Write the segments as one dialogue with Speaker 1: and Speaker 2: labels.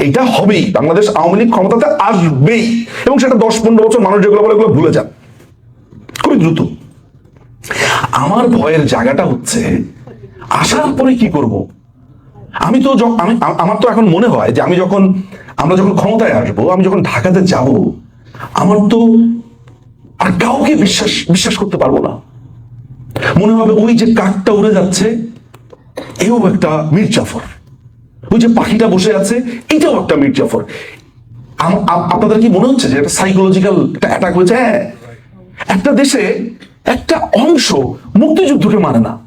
Speaker 1: এটা হবেই। বাংলাদেশ আওয়ামী লীগ ক্ষমতাতে আসবেই। এবং সেটা দশ পনেরো বছর মানুষ যেগুলো বলে এগুলো ভুলে যান। খুবই দ্রুত। আমার ভয়ের জায়গাটা হচ্ছে, আসার পরে কি করব? আমি তো আমি আমার তো এখন মনে হয় যে আমি যখন, আমরা যখন ক্ষমতায় আসব, আমি যখন ঢাকাতে যাব, আমার তো আর কাউকে বিশ্বাস বিশ্বাস করতে পারব না। মনে হবে ওই যে কাকটা উড়ে যাচ্ছে, এও একটা মীর জাফর। ওই যে পাখিটা বসে আছে, এটাও একটা মীর জাফর আপনাদের কি মনে হচ্ছে যে একটা সাইকোলজিক্যাল অ্যাটাক হয়েছে? হ্যাঁ। একটা দেশে একটা অংশ মুক্তিযুদ্ধকে মানে না।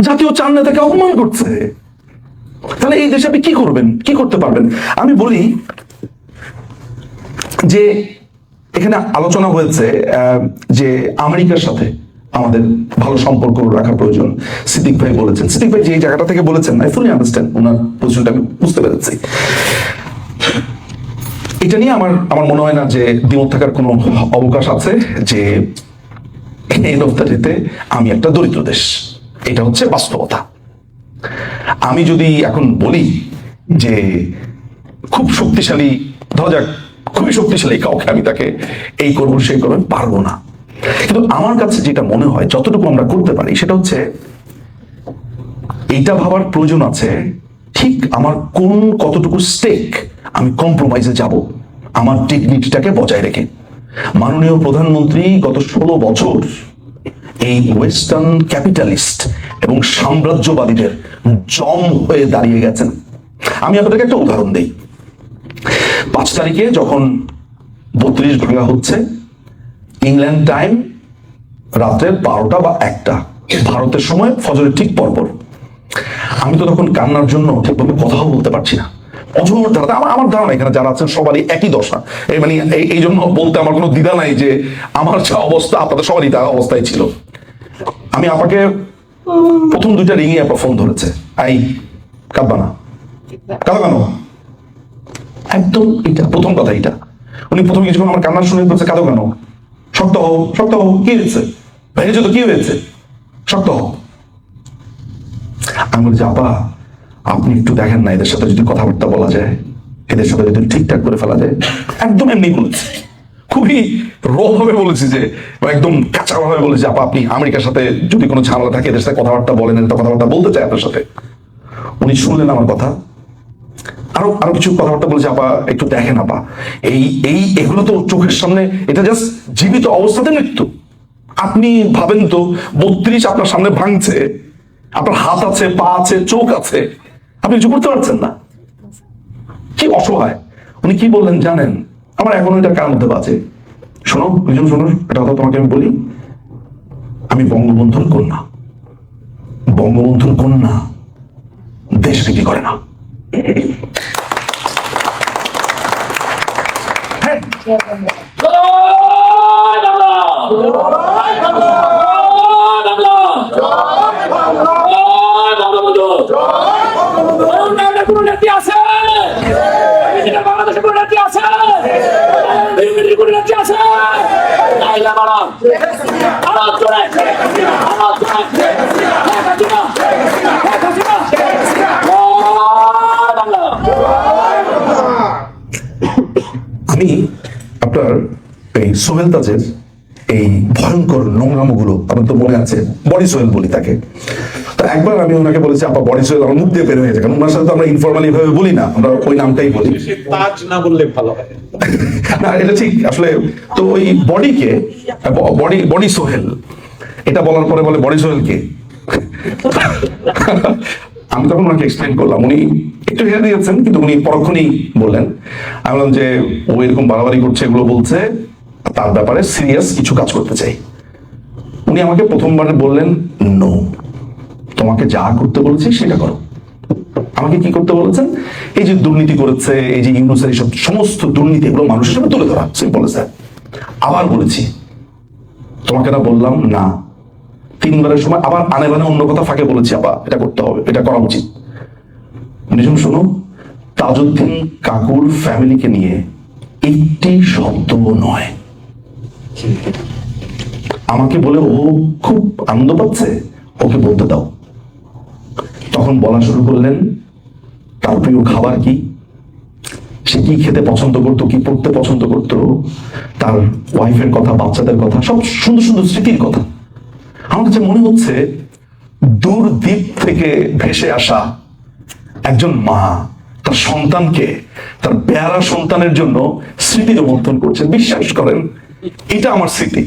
Speaker 1: জাতীয় চার নেতাকে অপমান করছে। তাহলে এই দেশে আপনি কি করবেন? কি করতে পারবেন? আমি বলি যে এখানে আলোচনা হয়েছে যে আমেরিকার সাথে। আমাদের ভালো সম্পর্ক রাখা প্রয়োজন। সিদ্দিক ভাই বলেছেন। সিদ্দিক ভাই যে জায়গাটা থেকে বলেছেন আই ফুলি আন্ডারস্ট্যান্ড ওনার পজিশনটা আমি বুঝতে পেরেছি। এটা নিয়ে আমার আমার মনে হয় না যে দ্বিমত থাকার কোনো অবকাশ আছে যে এন্ড অফ দ্য ডেতে আমি একটা দরিদ্র দেশ। এটা হচ্ছে বাস্তবতা। আমি যদি এখন বলি যে খুব শক্তিশালী, ধরা যাক, খুবই শক্তিশালী কাউকে আমি তাকে এই করব সেই করব পারব না। কিন্তু আমার কাছে যেটা মনে হয়, যতটুকু আমরা করতে পারি, সেটা হচ্ছে এইটা ভাবার প্রয়োজন আছে, ঠিক আমার কোন কতটুকু স্টেক আমি কম্প্রোমাইজে যাব, আমার ডিগনিটিটাকে বজায় রেখে। মাননীয় প্রধানমন্ত্রী গত ষোলো বছর এই ওয়েস্টার্ন ক্যাপিটালিস্ট এবং সাম্রাজ্যবাদীদের জম হয়ে দাঁড়িয়ে গেছেন। আমি আপনাদেরকে একটা উদাহরণ দিই। পাঁচ তারিখে যখন বত্রিশ ভাঙা হচ্ছে ইংল্যান্ড টাইম রাত্রে বারোটা বা একটা। ভারতের সময় ফজরের ঠিক পরপর। আমি তো তখন কান্নার জন্য ঠিকভাবে কথাও বলতে পারছি না। অঝোর ধারা আমার আমার ধারণা এখানে যারা আছেন সবারই একই দশা। এই মানে এই- এই জন্য বলতে আমার কোনো দ্বিধা নাই যে আমার যা অবস্থা, আপনাদের সবারই তা অবস্থায় ছিল। আমি আপনাকে প্রথম দুইটা রিঙে আপা ফোন ধরেছে। আই কাঁদবা না। কাঁদো কেন? একদম এটা, প্রথম কথা এটা। উনি প্রথম কিছুক্ষণ আমার কান্না শুনে বলছে কাঁদো কেন? শক্ত হও শক্ত হও, কি হয়েছে? ভেঙেছো তো কি হয়েছে? শক্ত হও। আমি বলছি, আপা, আপনি একটু দেখেন না, এদের সাথে যদি কথাবার্তা বলা যায়, এদের সাথে যদি ঠিকঠাক করে ফেলা যায়, একদম এমনি বলেছি। খুবই র ভাবে বলেছি যে একদম কাঁচা ভাবে বলেছি, আপা, আপনি আমেরিকার সাথে যদি কোনো ঝামেলা থাকে, এদের সাথে কথাবার্তা বলেন, এদের কথাবার্তা বলতে চাই আপনার সাথে। উনি শুনলেন আমার কথা আরও আরও কিছু কথাবার্তা বলেছে, আপা, একটু দেখেন, আপা। এই এই, এগুলো তো চোখের সামনে, এটা জাস্ট জীবিত অবস্থাতে মৃত্যু। আপনি ভাবেন তো, বত্রিশ আপনার সামনে ভাঙছে, আপনার হাত আছে, পা আছে, চোখ আছে, আপনি কিছু করতে পারছেন না। কি অসহায়। উনি কি বললেন জানেন? আমার এখনও এটা কার মধ্যে বাজে। শোনো, দুজন শোনো, একটা কথা তোমাকে আমি বলি। আমি বঙ্গবন্ধুর কন্যা। বঙ্গবন্ধুর কন্যা দেশ বিক্রি করে না।
Speaker 2: জয় বাংলা জয় বাংলা জয় বঙ্গবন্ধু উন্নয়নের কোনো নীতি আছে কোনো নীতি আছে নাইলে মারা আমার জোরে আমার জোরে শেখ হাসিনা শেখ হাসিনা জয় বাংলা
Speaker 1: আমি আপনার এই সোহেল তাজের এই ভয়ঙ্কর নোংরামগুলো আপনার তো মনে আছে বডি সোহেল বলি তাকে। তো একবার আমি ওনাকে বলেছি আপা বডি সোহেল আমার মুখ দিয়ে বের হয়ে যায় কারণ ওনার সাথে তো আমরা ইনফরমালি ভাবে বলি না আমরা ওই নামটাই বলি।
Speaker 3: তাজ না বললে ভালো হয়।
Speaker 1: না এটা ঠিক আসলে তো ওই বডিকে বডি বডি সোহেল এটা বলার পরে বলে বডি সোহেল কে? আমি তখন ওনাকে এক্সপ্লেন করলাম উনি একটু হেরে দিয়েছেন কিন্তু উনি পরক্ষণেই বললেন। আমি বললাম যে ও এরকম বাড়াবাড়ি করছে এগুলো বলছে। তার ব্যাপারে সিরিয়াস কিছু কাজ করতে চাই। উনি আমাকে প্রথমবার বললেন নো তোমাকে যা করতে বলেছি সেটা করো। আমাকে কি করতে বলেছেন? এই যে দুর্নীতি করেছে, এই যে ইউনুসের এইসব সমস্ত দুর্নীতি এগুলো মানুষের সামনে তুলে ধরা। সিম্পল স্যার আবার বলেছি, তোমাকে না বললাম, না। তিনবারের সময় আবার আনে বানে অন্য কথা ফাঁকে বলেছি আবার এটা করতে হবে, এটা করা উচিত। নিজম শোনো, তাজউদ্দিন কাকুর ফ্যামিলিকে নিয়ে একটি শব্দ নয়। আমাকে বলে ও খুব আনন্দ পাচ্ছে, ওকে বলতে দাও। তখন বলা শুরু করলেন, তার প্রিয় খাবার কি? সে কি খেতে পছন্দ করতো, কি পড়তে পছন্দ করতো? তার ওয়াইফের কথা, বাচ্চাদের কথা, সব সুন্দর সুন্দর স্মৃতির কথা। আমার কাছে মনে হচ্ছে, দূর দ্বীপ থেকে ভেসে আসা একজন মা, তার সন্তানকে, তার পেয়ারা সন্তানের জন্য স্মৃতি রোমন্থন করছেন বিশ্বাস করেন এটা আমার স্মৃতি।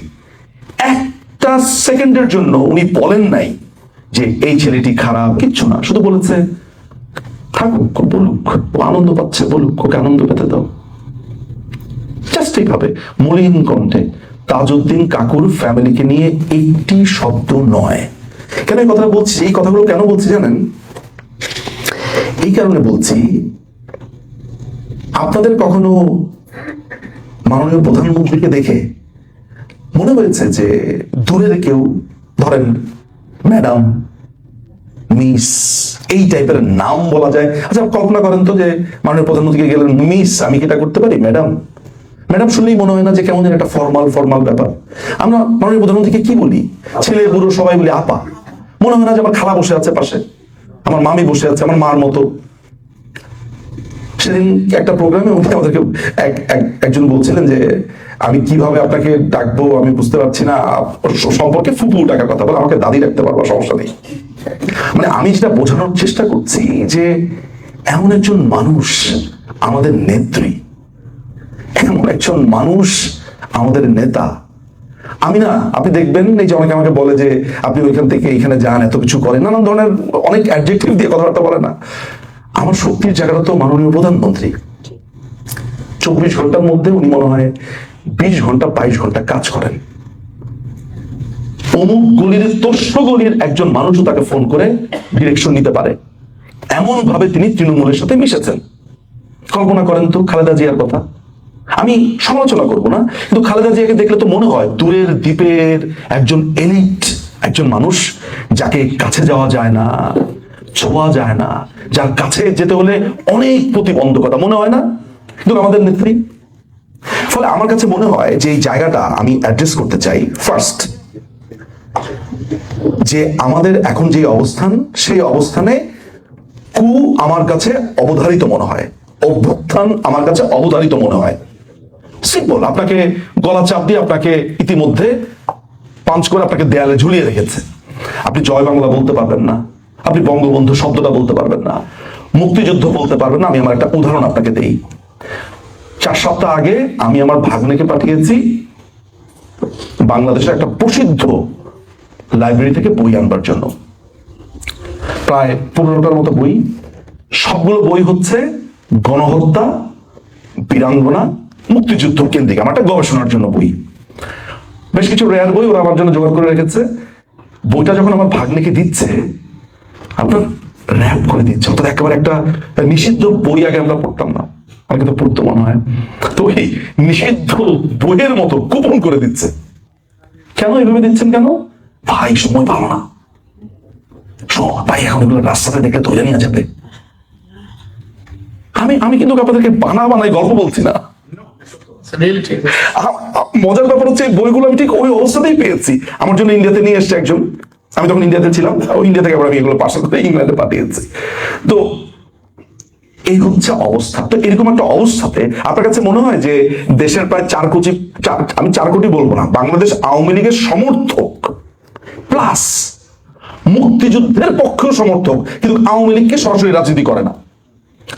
Speaker 1: একটা সেকেন্ডের জন্য উনি বলেন নাই যে এই ছেলেটি খারাপ, কিচ্ছু না, শুধু বলেছে, থাকুক বলুক, ও আনন্দ পাচ্ছে, বলুক, ওকে আনন্দ পেতে দাও। জাস্ট এইভাবে, মলিন কণ্ঠে, তাজউদ্দিন কাকুর ফ্যামিলিকে নিয়ে একটি শব্দ নয়। কেন এই কথা বলছি? এই কথাগুলো কেন বলছি জানেন? এই কারণে বলছি, আপনাদের কখনো মাননীয় প্রধানমন্ত্রীকে দেখে মনে হয়েছে যে দূরের কেউ, ধরেন ম্যাডাম, মিস, এই টাইপের নাম বলা যায়। আচ্ছা কল্পনা করেন তো যে মাননীয় প্রধানমন্ত্রীকে গেলেন, মিস, আমি কি এটা করতে পারি, ম্যাডাম? ম্যাডাম, শুনলেই মনে হয় না যে কেমন যেন একটা ফর্মাল ফর্মাল ব্যাপার। আমরা মাননীয় প্রধানমন্ত্রীকে কি বলি? ছেলে, বুড়ো, সবাই বলি, আপা। মনে হয় না যে আমার খালা বসে আছে পাশে। আমার মামি বসে আছে, আমার মার মতো। একটা প্রোগ্রামে উনি আমাদেরকে এক- এক- একজন বলছিলেন যে, আমি কীভাবে আপনাকে ডাকবো? আমি বুঝতে পারছি না। সম্পর্কে ফুপু ডাকার কথা বলে, আমাকে দাদি ডাকতে পারব, সমস্যা নেই। মানে আমি যেটা বোঝানোর চেষ্টা করছি যে, এমন একজন মানুষ আমাদের নেত্রী, এমন একজন মানুষ আমাদের নেতা। আমি না, আপনি দেখবেন এই যে অনেকে আমাকে বলে যে, আপনি ওইখান থেকে এখানে যান, এত কিছু করেন। নানান ধরনের অনেক অ্যাডজেক্টিভ দিয়ে কথাবার্তা বলে না। আমার শক্তির জায়গাটা তো মাননীয় প্রধানমন্ত্রী। চব্বিশ ঘণ্টার মধ্যে উনি মনে হয় বিশ ঘণ্টা, বাইশ ঘণ্টা কাজ করেন। অমুক গলির তোষ্য গলির একজন মানুষও তাকে ফোন করে ডিরেকশন নিতে পারে। এমন ভাবে তিনি তৃণমূলের সাথে মিশেছেন। কল্পনা করেন তো খালেদা জিয়ার কথা। আমি সমালোচনা করব না, কিন্তু খালেদা জিয়াকে দেখলে তো মনে হয় দূরের দ্বীপের একজন এলিট একজন মানুষ যাকে কাছে যাওয়া যায় না। ছোঁয়া যায় না। যার কাছে যেতে হলে অনেক প্রতিবন্ধকতা, মনে হয় না? কিন্তু আমাদের নেত্রী। ফলে আমার কাছে মনে হয় যে এই জায়গাটা আমি অ্যাড্রেস করতে চাই ফার্স্ট যে আমাদের এখন যে অবস্থান, সেই অবস্থানে কু আমার কাছে অবধারিত মনে হয়। অভ্যুত্থান আমার কাছে অবধারিত মনে হয়। সিম্পল আপনাকে গলা চাপ দিয়ে আপনাকে ইতিমধ্যে পাঞ্চ করে আপনাকে দেয়ালে ঝুলিয়ে রেখেছে। আপনি জয় বাংলা বলতে পারবেন না। আপনি বঙ্গবন্ধু শব্দটা বলতে পারবেন না। মুক্তিযুদ্ধ বলতে পারবেন না, আমি আমার একটা উদাহরণ আপনাকে দেই। চার সপ্তাহ আগে আমি আমার ভাগ্নেকে পাঠিয়েছি, বাংলাদেশের একটা প্রসিদ্ধ লাইব্রেরি থেকে বই আনবার জন্য। প্রায় পনেরোটার মতো বই। সবগুলো বই হচ্ছে গণহত্যা, বীরাঙ্গনা, মুক্তিযুদ্ধ কেন্দ্রিক। আমার একটা গবেষণার জন্য বই। বেশ কিছু রেয়ার বই ওরা আমার জন্য জোগাড় করে রেখেছে। বইটা যখন আমার ভাগ্নেকে দিচ্ছে আপনার র্যাপ করে দিচ্ছে। অর্থাৎ একেবারে একটা নিষিদ্ধ বই আগে আমরা পড়তাম না। আমাকে তো পড়তে মনে হয়। তো এই নিষিদ্ধ বইয়ের মতো কুপন করে দিচ্ছে। কেন দিচ্ছেন কেন? ভাই সময় ভালো না। ভাই এখন এগুলো রাস্তাতে দেখলে ধরে নিয়ে যাবে। আমি আমি কিন্তু আপনাদেরকে বানা বানাই গল্প বলছি না। মজার ব্যাপার হচ্ছে বইগুলো আমি ঠিক ওই অবস্থাতেই পেয়েছি। আমার জন্য ইন্ডিয়াতে নিয়ে এসছে একজন। আমি তখন ইন্ডিয়াতে ছিলাম ইন্ডিয়া থেকে আবার আমি এগুলো পার্সেল করে ইংল্যান্ডে পাঠিয়েছি। তো এই হচ্ছে অবস্থা। তো এরকম একটা অবস্থাতে আপনার কাছে মনে হয় যে দেশের প্রায় চার কোটি আমি চার কোটি বলব না, বাংলাদেশ আওয়ামী লীগের সমর্থক প্লাস মুক্তিযুদ্ধের পক্ষেও সমর্থক, কিন্তু আওয়ামী লীগকে সরাসরি রাজনীতি করে না।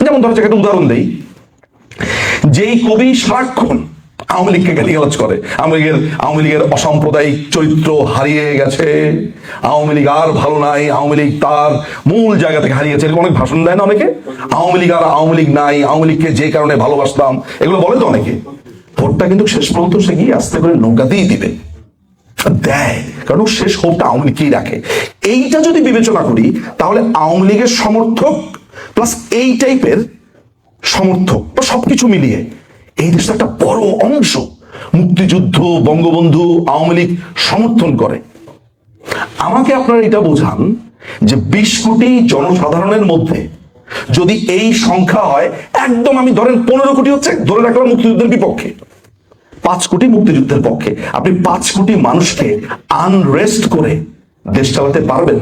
Speaker 1: যেমন ধরো একটা উদাহরণ দেই। যেই কবি সারাক্ষণ আওয়ামী লীগকে গালিগালাজ করে। আওয়ামী লীগের আওয়ামী লীগের অসাম্প্রদায়িক চরিত্র হারিয়ে গেছে। আওয়ামী লীগ আর ভালো নাই, আওয়ামী লীগ তার মূল জায়গা থেকে হারিয়েছে। এরকম অনেক ভাষণ দেয় না অনেকে? আওয়ামী লীগ আর আওয়ামী লীগ নাই, আওয়ামী লীগকে যে কারণে ভালোবাসতাম, এগুলো বলে তো অনেকে। ভোটটা কিন্তু শেষ পর্যন্ত সে গিয়ে আস্তে করে নৌকা নৌকাতেই দিবে। দেয়, কারণ শেষ হোপটা আওয়ামী লীগকেই রাখে। এইটা যদি বিবেচনা করি, তাহলে আওয়ামী লীগের সমর্থক প্লাস এই টাইপের সমর্থক বা সবকিছু মিলিয়ে এই দেশটা একটা বড় অংশ। মুক্তিযুদ্ধ, বঙ্গবন্ধু, আওয়ামী লীগ সমর্থন করে। আমাকে আপনারা এটা বোঝান যে বিশ কোটি জনসাধারণের মধ্যে যদি এই সংখ্যা হয়, একদম আমি ধরেন পনেরো কোটি হচ্ছে, ধরে রাখলাম মুক্তিযুদ্ধের বিপক্ষে। পাঁচ কোটি মুক্তিযুদ্ধের পক্ষে। আপনি পাঁচ কোটি মানুষকে আনরেস্ট করে দেশ চালাতে পারবেন?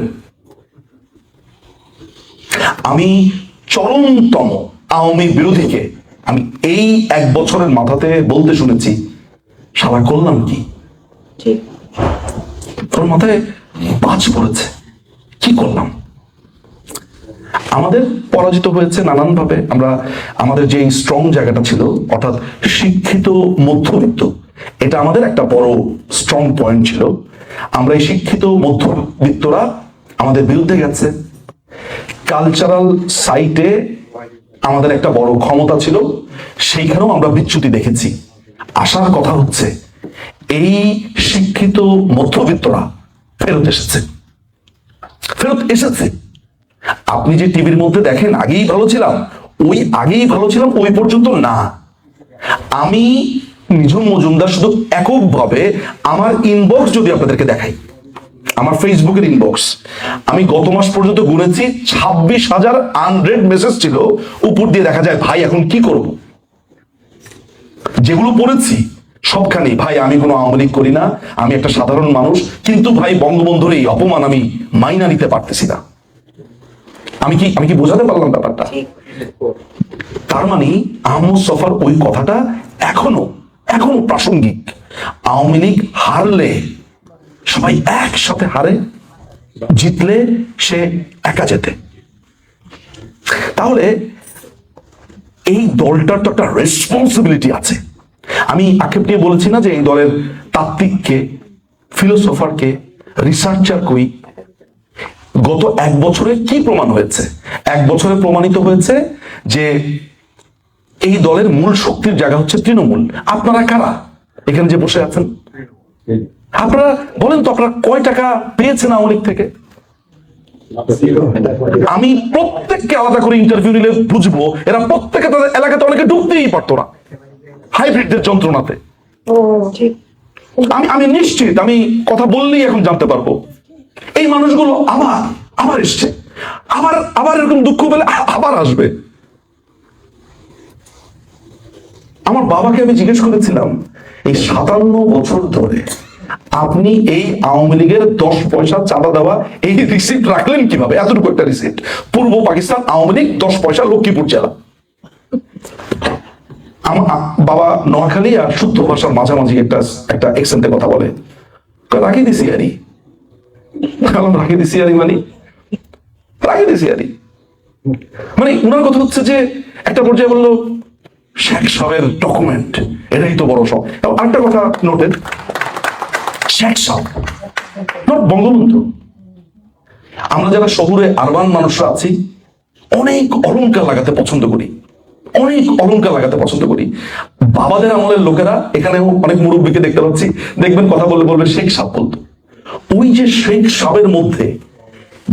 Speaker 1: আমি চরমতম আওয়ামী বিরোধীকে আমি এই এক বছরের মাথাতে বলতে শুনেছি সারা করলাম কি? তোর মাথায় বাজ পড়েছে কি করলাম? আমাদের পরাজিত হয়েছে নানানভাবে আমরা আমাদের যে স্ট্রং জায়গাটা ছিল অর্থাৎ শিক্ষিত মধ্যবিত্ত এটা আমাদের একটা বড় স্ট্রং পয়েন্ট ছিল। আমরা এই শিক্ষিত মধ্যবিত্তরা আমাদের বিরুদ্ধে গেছে। কালচারাল সাইটে আমাদের একটা বড় ক্ষমতা ছিল, সেইখানেও আমরা বিচ্যুতি দেখেছি। আসার কথা হচ্ছে, এই শিক্ষিত মধ্যবিত্তরা ফেরত এসেছে। ফেরত এসেছে। আপনি যে টিভির মধ্যে দেখেন, আগেই ভালো ছিলাম, ওই আগেই ভালো ছিলাম, ওই পর্যন্ত না। আমি নিঝুম মজুমদার শুধু এককভাবে আমার ইনবক্স যদি আপনাদেরকে দেখাই আমার ফেসবুকের ইনবক্স আমি গত মাস পর্যন্ত গুনেছি ছাব্বিশ হাজার আনরেড মেসেজ ছিল উপর দিয়ে দেখা যায় ভাই এখন কি করব? যেগুলো পড়েছি সবখানে ভাই আমি কোনো আওয়ামী লীগ করি না আমি একটা সাধারণ মানুষ কিন্তু ভাই বঙ্গবন্ধুর এই অপমান আমি মাইনা নিতে পারতেছি না। আমি কি আমি কি বোঝাতে পারলাম ব্যাপারটা? তার মানে আহমদ সফার ওই কথাটা এখনও এখনও প্রাসঙ্গিক। আওয়ামী লীগ হারলে সবাই একসাথে হারে, জিতলে সে একা যেতে তাহলে এই দলটার তো একটা রেসপন্সিবিলিটি আছে। আমি আক্ষেপ নিয়ে বলেছি না যে এই দলের তাত্ত্বিককে ফিলোসফারকে রিসার্চার কই গত এক বছরে কি প্রমাণ হয়েছে? এক বছরে প্রমাণিত হয়েছে যে এই দলের মূল শক্তির জায়গা হচ্ছে তৃণমূল। আপনারা কারা? এখানে যে বসে আছেন। আপনারা বলেন তো আপনারা কয় টাকা পেয়েছেন আওয়ামী লীগ থেকে? আমি প্রত্যেককে আলাদা করে ইন্টারভিউ নিলে বুঝব এরা প্রত্যেকে তাদের এলাকাতে অনেকে ঢুকতেই পারতো না হাইব্রিডদের যন্ত্রণাতে। আমি আমি নিশ্চিত আমি কথা বললেই এখন জানতে পারব। এই মানুষগুলো আবার আবার এসছে। আবার আবার এরকম দুঃখ পেলে আবার আসবে। আমার বাবাকে আমি জিজ্ঞেস করেছিলাম এই সাতান্ন বছর ধরে আপনি এই আওয়ামী লীগের দশ পয়সা চাঁদা দেওয়া, এই রিসিপ্ট রাখলেন কীভাবে? এতটুকু একটা রিসিপ্ট পূর্ব পাকিস্তান আওয়ামী লীগ দশ পয়সা লক্ষ্মীপুর জেলা। আমার বাবা নোয়াখালী আর শুদ্ধ ভাষার মাঝামাঝি একটা একটা এক্সেন্টে কথা বলে। রাখি দিছি আরি রাখি দিছি আরি মানে? রাখি দিছি আরি মানে উনার কথা হচ্ছে যে, একটা পর্যায়ে বলল, শেখ সাহেবের ডকুমেন্ট এটাই তো বড় সব। আরেকটা কথা নোটেড শেখ নট বঙ্গবন্ধু। আমরা যারা শহুরে আরবান মানুষরা আছি, অনেক অলংকার লাগাতে পছন্দ করি। অনেক অলংকার লাগাতে পছন্দ করি। বাবাদের আমলের লোকেরা, এখানেও অনেক মুরব্বীকে দেখতে পাচ্ছি, দেখবেন কথা বলে বলবে শেখ সাহ বলতো, ওই যে শেখ সাহের মধ্যে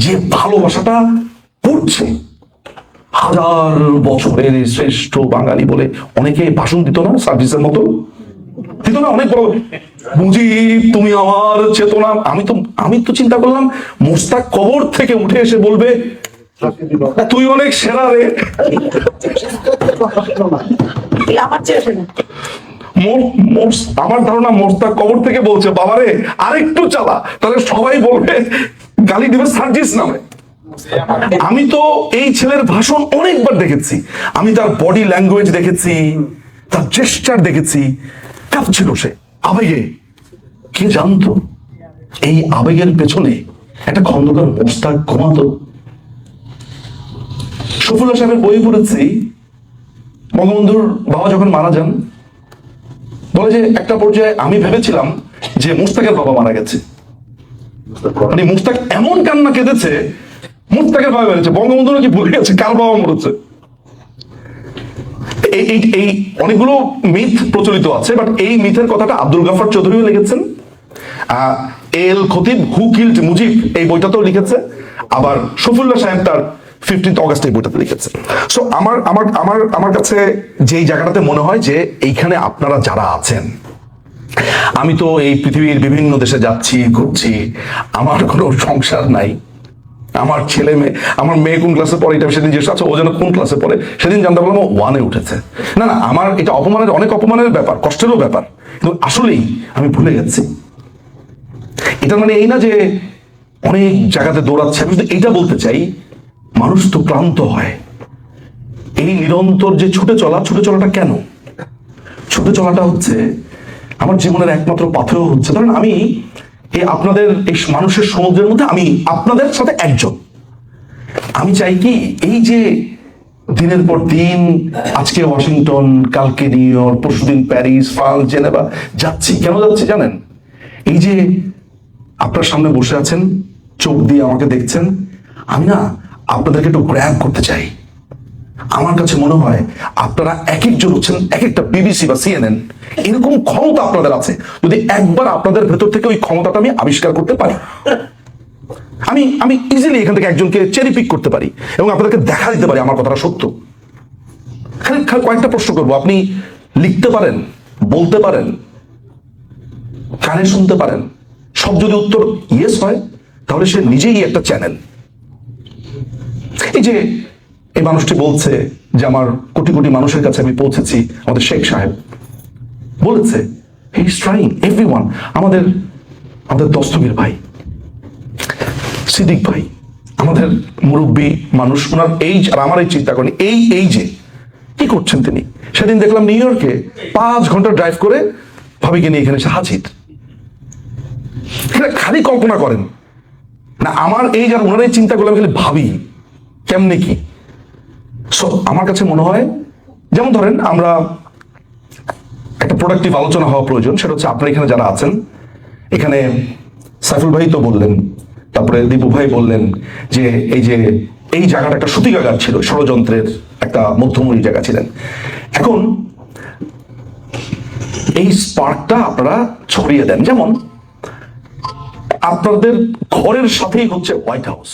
Speaker 1: যে ভালোবাসাটা পড়ছে, হাজার বছরের শ্রেষ্ঠ বাঙালি বলে অনেকে ভাষণ দিত না, সার্ভিসের মতো? দিত না অনেক বড়। মুজিব তুমি আমার চেতনা। আমি তো আমি তো চিন্তা করলাম মোস্তাক কবর থেকে উঠে এসে বলবে তুই অনেক সেরা রে।
Speaker 4: আমার
Speaker 1: ধারণা মোস্তাক কবর থেকে বলছে বাবারে আরেকটু চালা। তাহলে সবাই বলবে গালি দিবে সার্জিস নামে। আমি তো এই ছেলের ভাষণ অনেকবার দেখেছি। আমি তার বডি ল্যাঙ্গুয়েজ দেখেছি তার জেস্টার দেখেছি। কাঁপছিল সে। আবেগে, কে জানতো? এই আবেগের পেছনে একটা খন্দকার মোস্তাক ঘুমাতো। সফুল্লা সাহেবের বই পড়েছি। বঙ্গবন্ধুর বাবা যখন মারা যান, বলে যে একটা পর্যায়ে আমি ভেবেছিলাম যে মুস্তাকের বাবা মারা গেছে। মানে মুস্তাক এমন কান্না কেঁদেছে, মুস্তাকের বাবা মেরেছে বঙ্গবন্ধু নাকি ভুলে গেছে কার বাবা মরেছে? এই, এই- অনেকগুলো মিথ প্রচলিত আছে বাট এই মিথের কথাটা আব্দুল গাফার চৌধুরীও লিখেছেন। এল খতিব হু কিল্ড মুজিব এই বইটাতেও লিখেছে, আবার শফিউল্লাহ সাহেব তার ফিফটিন্থ অগস্ট এই বইটাতে লিখেছে। সো আমার আমার আমার আমার কাছে যেই জায়গাটাতে মনে হয় যে এইখানে আপনারা যারা আছেন, আমি তো এই পৃথিবীর বিভিন্ন দেশে যাচ্ছি, ঘুরছি, আমার কোনো সংসার নাই আমার ছেলে মেয়ে, আমার মেয়ে কোন ক্লাসে পড়ে, এটা সেদিন জিজ্ঞেস আচ্ছা ও যেন কোন ক্লাসে পড়ে? সেদিন জানতে পারলাম ওয়ানে উঠেছে। না না, আমার এটা অপমানের, অনেক অপমানের ব্যাপার, কষ্টেরও ব্যাপার। কিন্তু আসলেই আমি ভুলে গেছি। এটা মানে এই না যে অনেক জায়গাতে দৌড়াচ্ছে, আমি এইটা বলতে চাই, মানুষ তো ক্লান্ত হয়। এই নিরন্তর যে ছুটে চলা, ছুটে চলাটা কেন? ছুটে চলাটা হচ্ছে, আমার জীবনের একমাত্র পাথেয় হচ্ছে। ধরেন আমি এই আপনাদের, এই মানুষের সমুদ্রের মধ্যে আমি আপনাদের সাথে একজন। আমি চাই কি এই যে দিনের পর দিন আজকে ওয়াশিংটন, কালকে নিউ ইয়র্ক, পরশুদিন প্যারিস, ফ্রান্স, জেনেভা যাচ্ছি। কেন যাচ্ছি জানেন? এই যে আপনার সামনে বসে আছেন, চোখ দিয়ে আমাকে দেখছেন, আমি না আপনাদেরকে একটু গ্র্যাব করতে চাই। আমার কাছে মনে হয় আপনারা এক একজন হচ্ছেন এক একটা বিবিসি বা সিএনএন এরকম ক্ষমতা আপনাদের আছে যদি একবার আপনাদের ভেতর থেকে ওই ক্ষমতাটা আমি আবিষ্কার করতে পারি। আমি আমি ইজিলি এখান থেকে একজনকে চেরি পিক করতে পারি এবং আপনাদেরকে দেখা দিতে পারি আমার কথাটা সত্য। খালি খালি কয়েকটা প্রশ্ন করব। আপনি লিখতে পারেন, বলতে পারেন, কানে শুনতে পারেন। সব যদি উত্তর ইয়েস হয়, তাহলে সে নিজেই একটা চ্যানেল। এই যে এই মানুষটি বলছে যে আমার কোটি কোটি মানুষের কাছে আমি পৌঁছেছি, আমাদের শেখ সাহেব। বলেছে আমাদের আমাদের দস্তগীর ভাই, সিদ্দিক ভাই, আমাদের মুরব্বী মানুষ, ওনার এইজ আর আমার এই চিন্তা করেন, এই এইজে কি করছেন তিনি? সেদিন দেখলাম নিউ ইয়র্কে পাঁচ ঘণ্টা ড্রাইভ করে ভাবিকে নিয়ে এখানে এসে হাজির। খালি কল্পনা করেন। না, আমার এই আর ওনার এই চিন্তা করলে আমি খালি ভাবি, কেমনে কি? সো আমার কাছে মনে হয়, যেমন ধরেন আমরা একটা প্রোডাক্টিভ আলোচনা হওয়া প্রয়োজন, সেটা হচ্ছে আপনারা এখানে যারা আছেন, এখানে সাইফুল ভাই তো বললেন, তারপরে দীপু ভাই বললেন যে এই যে এই জায়গাটা একটা সূতিকাগার ছিল, ষড়যন্ত্রের একটা মধ্যমণি জায়গা ছিলেন। এখন এই স্পার্কটা আপনারা ছড়িয়ে দেন। যেমন আপনাদের ঘরের সাথেই হচ্ছে হোয়াইট হাউস